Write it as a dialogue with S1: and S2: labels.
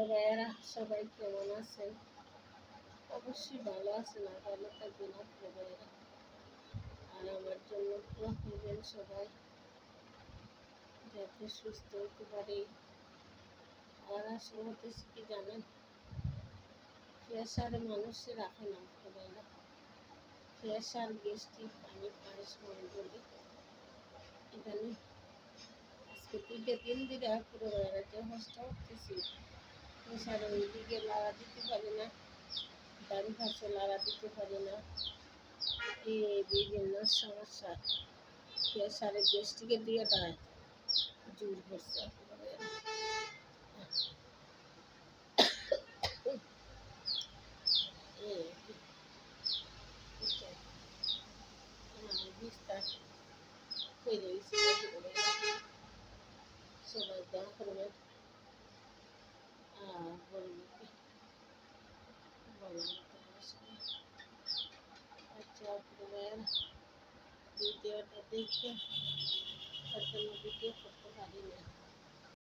S1: পুরো ভাইয়েরা সবাই কেমন আছেন অবশ্যই ভালো আছেন আর ভালো থাকবেন ভাইয়েরা আর আমার জন্য দোয়া করবেন সবাই যাতে সুস্থ হতে পারি আর আসলে হতেছে কি জানেন প্রেশারে মানুষে রাখে না ভাইয়েরা প্রেশার গ্যাস্ট্রিক আমি প্রায় সময় বলি এখানে আজকে তিনটে দিন দিলে পুরো যে হসটা উঠতেছি প্রেশারে ওই দিকে লাড়া দিতে পারে না ডান পাশে লাড়া দিতে পারে না এই বিভিন্ন সমস্যা প্রেশারে গ্যাস্ট্রিকে দিয়ে দেয় জোর করছে বিস্তার হয়ে अच्छा फिर वीडियो देखिए